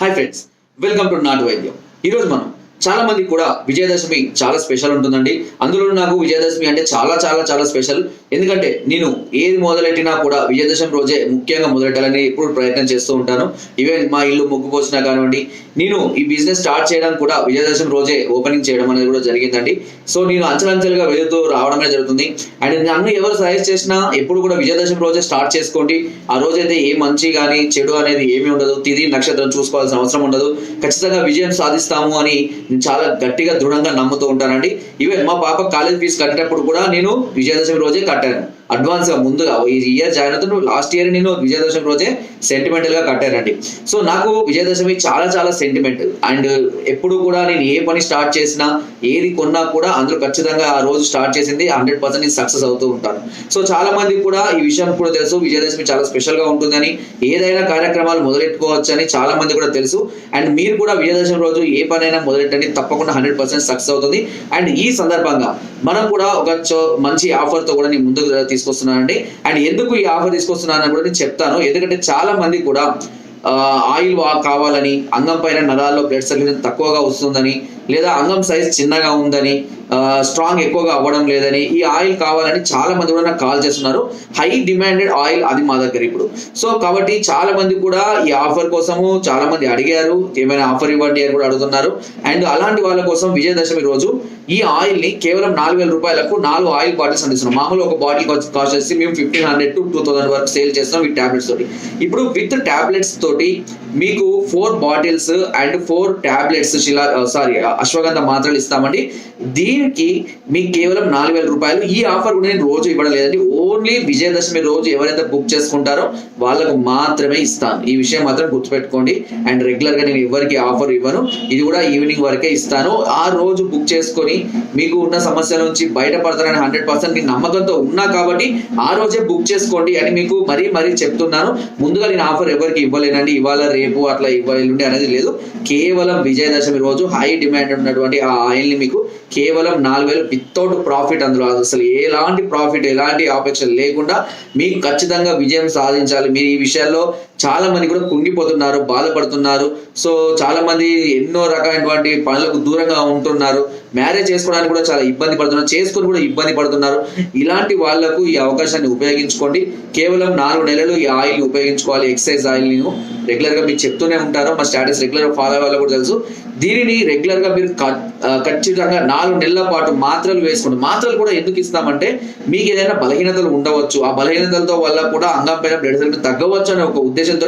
Hi friends welcome to నాటు వైద్యం ఈరోజు మనం చాలా మంది కూడా విజయదశమి చాలా స్పెషల్ ఉంటుందండి. అందులో నాకు విజయదశమి అంటే చాలా చాలా చాలా స్పెషల్ ఎందుకంటే నేను ఏది మొదలెట్టినా కూడా విజయదశమి రోజే ముఖ్యంగా మొదలెట్టాలని ఎప్పుడు ప్రయత్నం చేస్తూ ఉంటాను. ఈవెన్ మా ఇల్లు ముగ్గు పోసినా కానివ్వండి నేను ఈ బిజినెస్ స్టార్ట్ చేయడం కూడా విజయదశమి రోజే ఓపెనింగ్ చేయడం అనేది కూడా జరిగిందండి. సో నేను అంచలంచెలుగా వెళుతూ రావడమే జరుగుతుంది. అండ్ నన్ను ఎవరు సజెస్ట్ చేసినా ఎప్పుడు కూడా విజయదశమి రోజే స్టార్ట్ చేసుకోండి. ఆ రోజైతే ఏ మంచి కానీ చెడు అనేది ఏమీ ఉండదు. తిది నక్షత్రం చూసుకోవాల్సిన అవసరం ఉండదు. ఖచ్చితంగా విజయం సాధిస్తాము అని నేను చాలా గట్టిగా దృఢంగా నమ్ముతూ ఉంటానండి. ఈవెన్ మా పాప కాలేజ్ ఫీజు కట్టేటప్పుడు కూడా నేను విజయదశమి రోజే Carter అడ్వాన్స్గా ముందుగా ఈ ఇయర్ జాయిన్ అవుతున్న లాస్ట్ ఇయర్ నేను విజయదశమి రోజే సెంటిమెంటల్గా కట్టానండి. సో నాకు విజయదశమి చాలా చాలా సెంటిమెంట్ అండ్ ఎప్పుడు కూడా నేను ఏ పని స్టార్ట్ చేసినా ఏది కొన్నా కూడా అందులో ఖచ్చితంగా ఆ రోజు స్టార్ట్ చేసింది హండ్రెడ్ పర్సెంట్ నేను సక్సెస్ అవుతూ ఉంటాను. సో చాలా మంది కూడా ఈ విషయం కూడా తెలుసు. విజయదశమి చాలా స్పెషల్గా ఉంటుందని ఏదైనా కార్యక్రమాలు మొదలెట్టుకోవచ్చు అని చాలా మంది కూడా తెలుసు. అండ్ మీరు కూడా విజయదశమి రోజు ఏ పనైనా మొదలెట్టండి. తప్పకుండా హండ్రెడ్ పర్సెంట్ సక్సెస్ అవుతుంది. అండ్ ఈ సందర్భంగా మనం కూడా ఒక చో- మంచి ఆఫర్తో కూడా నేను ముందుకు తీసుకొస్తున్నానండి. అండ్ ఎందుకు ఈ ఆఫర్ తీసుకొస్తున్నానని కూడా నేను చెప్తాను. ఎందుకంటే చాలా మంది కూడా ఆయిల్ కావాలని అంగం పైన నరాల్లో బ్లడ్ సర్క్యులేషన్ తక్కువగా వస్తుందని లేదా అంగం సైజ్ చిన్నగా ఉందని స్ట్రాంగ్ ఎక్కువగా అవ్వడం లేదని ఈ ఆయిల్ కావాలని చాలా మంది కూడా నాకు కాల్ చేస్తున్నారు. హై డిమాండెడ్ ఆయిల్ అది మా దగ్గర ఇప్పుడు. సో కాబట్టి చాలా మంది కూడా ఈ ఆఫర్ కోసము చాలా మంది అడిగారు. ఏమైనా ఆఫర్ ఇవ్వండి అని కూడా అడుగుతున్నారు. అండ్ అలాంటి వాళ్ళ కోసం విజయదశమి రోజు ఈ ఆయిల్ని కేవలం నాలుగు వేల రూపాయలకు నాలుగు ఆయిల్ బాటిల్స్ అందిస్తున్నాం. మామూలు ఒక బాటిల్ కాస్ట్ వచ్చి మేము fifteen hundred to two thousand వరకు సేల్ చేస్తాం ఈ టాబ్లెట్స్ తోటి. ఇప్పుడు విత్ టాబ్లెట్స్ తోటి మీకు four bottles and four tablets శిలా uh, సారీ uh, అశ్వగంధ మాత్రలు ఇస్తామండి. దీనికి మీకు కేవలం నాలుగు వేల రూపాయలు. ఈ ఆఫర్ కూడా నేను రోజు ఇవ్వడం లేదండి ఓన్లీ విజయదశమి రోజు ఎవరైతే బుక్ చేసుకుంటారో వాళ్ళకు మాత్రమే ఇస్తాను. ఈ విషయం మాత్రం గుర్తుపెట్టుకోండి. అండ్ రెగ్యులర్గా నేను ఎవరికి ఆఫర్ ఇవ్వను. ఇది కూడా ఈవినింగ్ వరకే ఇస్తాను. ఆ రోజు బుక్ చేసుకొని మీకు ఉన్న సమస్యల నుంచి బయటపడతారని హండ్రెడ్ పర్సెంట్ నేను నమ్మకంతో ఉన్నా కాబట్టి ఆ రోజే బుక్ చేసుకోండి అని మీకు మరీ మరీ చెప్తున్నాను. ముందుగా నేను ఆఫర్ ఎవరికి ఇవ్వలేనని అంటే ఇవాళ రేపు అట్లా ఇవ్వలేండి అనేది లేదు. కేవలం విజయదశమి రోజు హై డిమాండ్ ఉన్నటువంటి ఆ ఆయిల్ని మీకు కేవలం నాలుగు వేలు వితౌట్ ప్రాఫిట్ అందులో. అసలు ఎలాంటి ప్రాఫిట్ ఎలాంటి ఆపేక్షలు లేకుండా మీకు ఖచ్చితంగా విజయం సాధించాలి. మీరు ఈ విషయాల్లో చాలా మంది కూడా కుంగిపోతున్నారు బాధపడుతున్నారు. సో చాలా మంది ఎన్నో రకమైనటువంటి పనులకు దూరంగా ఉంటున్నారు. మ్యారేజ్ చేసుకోవడానికి కూడా చాలా ఇబ్బంది పడుతున్నారు చేసుకొని కూడా ఇబ్బంది పడుతున్నారు. ఇలాంటి వాళ్ళకు ఈ అవకాశాన్ని ఉపయోగించుకోండి. కేవలం నాలుగు నెలలు ఈ ఆయిల్ ఉపయోగించుకోవాలి ఎక్సైజ్ ఆయిల్ నేను రెగ్యులర్గా మీరు చెప్తూనే ఉంటారు మా స్టాటస్ రెగ్యులర్ ఫాలో అయ్యే కూడా తెలుసు. దీనిని రెగ్యులర్గా మీరు ఖచ్చితంగా నాలుగు నెలల పాటు మాత్రలు వేసుకోండి. మాత్రలు కూడా ఎందుకు ఇస్తామంటే మీకు ఏదైనా బలహీనతలు ఉండవచ్చు. ఆ బలహీనతలతో వల్ల కూడా అంగం పైన బ్లడ్ సెల్ తగ్గవచ్చు అనే ఒక ఉద్దేశం ఉద్దేశంతో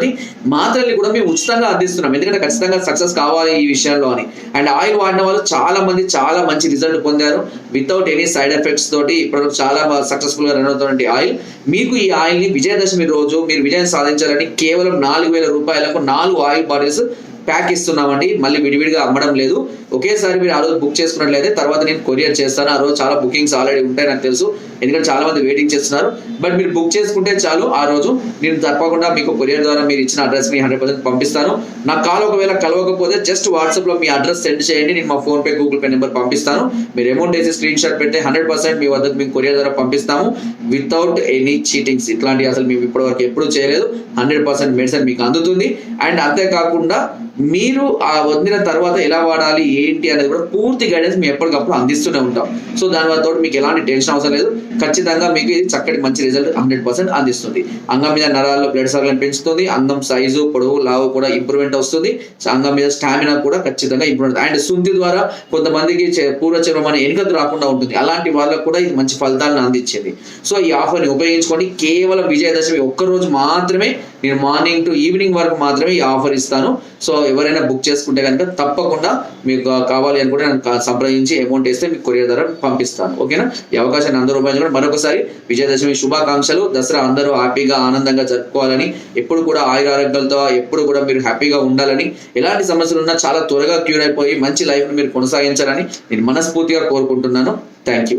మాత్రల్ని కూడా మేము ఉచితంగా అందిస్తున్నాం. ఎందుకంటే ఖచ్చితంగా సక్సెస్ కావాలి ఈ విషయంలో అని. అండ్ ఆయిల్ వాడిన వాళ్ళు చాలా మంది చాలా మంచి రిజల్ట్ పొందారు. వితౌట్ ఎనీ సైడ్ ఎఫెక్ట్స్ తోటి ఇప్పుడు చాలా సక్సెస్ఫుల్గా రన్ అవుతున్నటువంటి ఆయిల్. మీకు ఈ ఆయిల్ని విజయదశమి రోజు మీరు విజయం సాధించాలని కేవలం నాలుగు వేల రూపాయలకు నాలుగు ఆయిల్ బాటిల్స్ ప్యాక్ ఇస్తున్నామండి. మళ్ళీ విడివిడిగా అమ్మడం లేదు. ఒకేసారి మీరు ఆ రోజు బుక్ చేసుకున్నట్లయితే తర్వాత నేను కొరియర్ చేస్తాను. ఆ రోజు చాలా బుకింగ్స్ ఆల్రెడీ ఉంటాయి నాకు తెలుసు. ఎందుకంటే చాలా మంది వెయిటింగ్ చేస్తున్నారు. బట్ మీరు బుక్ చేసుకుంటే చాలు ఆ రోజు. నేను తప్పకుండా మీకు కొరియర్ ద్వారా మీరు ఇచ్చిన అడ్రస్ని హండ్రెడ్ పర్సెంట్ పంపిస్తాను. నా కాల్ ఒకవేళ కలవకపోతే జస్ట్ వాట్సాప్లో మీ అడ్రస్ సెండ్ చేయండి. నేను మా PhonePe Google Pay number పంపిస్తాను. మీరు అమౌంట్ వేసి స్క్రీన్ షాట్ పెడితే హండ్రెడ్ పర్సెంట్ మీ వద్దకు మీకు కొరియర్ ద్వారా పంపిస్తాము. వితౌట్ ఎనీ చీటింగ్స్ ఇట్లాంటివి అసలు మేము ఇప్పటివరకు ఎప్పుడూ చేయలేదు. హండ్రెడ్ పర్సెంట్ మెడిసిన్ మీకు అందుతుంది. అండ్ అంతేకాకుండా మీరు ఆ వదిలిన తర్వాత ఎలా వాడాలి ఏంటి అనేది కూడా పూర్తి గైడెన్స్ మేము ఎప్పటికప్పుడు అందిస్తూనే ఉంటాం. సో దాని వల్ల తోటి మీకు ఎలాంటి టెన్షన్ అవసరం లేదు. ఖచ్చితంగా మీకు ఇది చక్కటి మంచి రిజల్ట్ హండ్రెడ్ పర్సెంట్ అందిస్తుంది. అంగం మీద నరాల్లో బ్లడ్ సర్కులను పెంచుతుంది. అంగం సైజు పొడవు లావు కూడా ఇంప్రూవ్మెంట్ వస్తుంది. సో అంగం మీద స్టామినా కూడా ఖచ్చితంగా ఇంప్రూవ్మెంట్ అండ్ శుద్ధి ద్వారా కొంతమందికి చే- పూర్వ చర్మం అనే ఎనుకకు రాకుండా ఉంటుంది. అలాంటి వాళ్ళకు కూడా ఇది మంచి ఫలితాలను అందించింది. సో ఈ ఆఫర్ని ఉపయోగించుకొని కేవలం విజయదశమి ఒక్క రోజు మాత్రమే నేను మార్నింగ్ టు ఈవినింగ్ వరకు మాత్రమే ఈ ఆఫర్ ఇస్తాను. సో ఎవరైనా బుక్ చేసుకుంటే కనుక తప్పకుండా మీకు కావాలి అనుకుంటే నన్ను సంప్రదించి అమౌంట్ వేస్తే మీకు కొరియర్ ద్వారా పంపిస్తాను. ఓకేనా? ఈ అవకాశాన్ని అందరూ ఉపయోగించుకోండి. మరొకసారి విజయదశమి శుభాకాంక్షలు. దసరా అందరూ హ్యాపీగా ఆనందంగా జరుపుకోవాలని ఎప్పుడు కూడా ఆయుర ఆరోగ్యాలతో ఎప్పుడు కూడా మీరు హ్యాపీగా ఉండాలని ఎలాంటి సమస్యలు ఉన్నా చాలా త్వరగా క్యూర్ అయిపోయి మంచి లైఫ్ని మీరు కొనసాగించాలని నేను మనస్ఫూర్తిగా కోరుకుంటున్నాను. Thank you.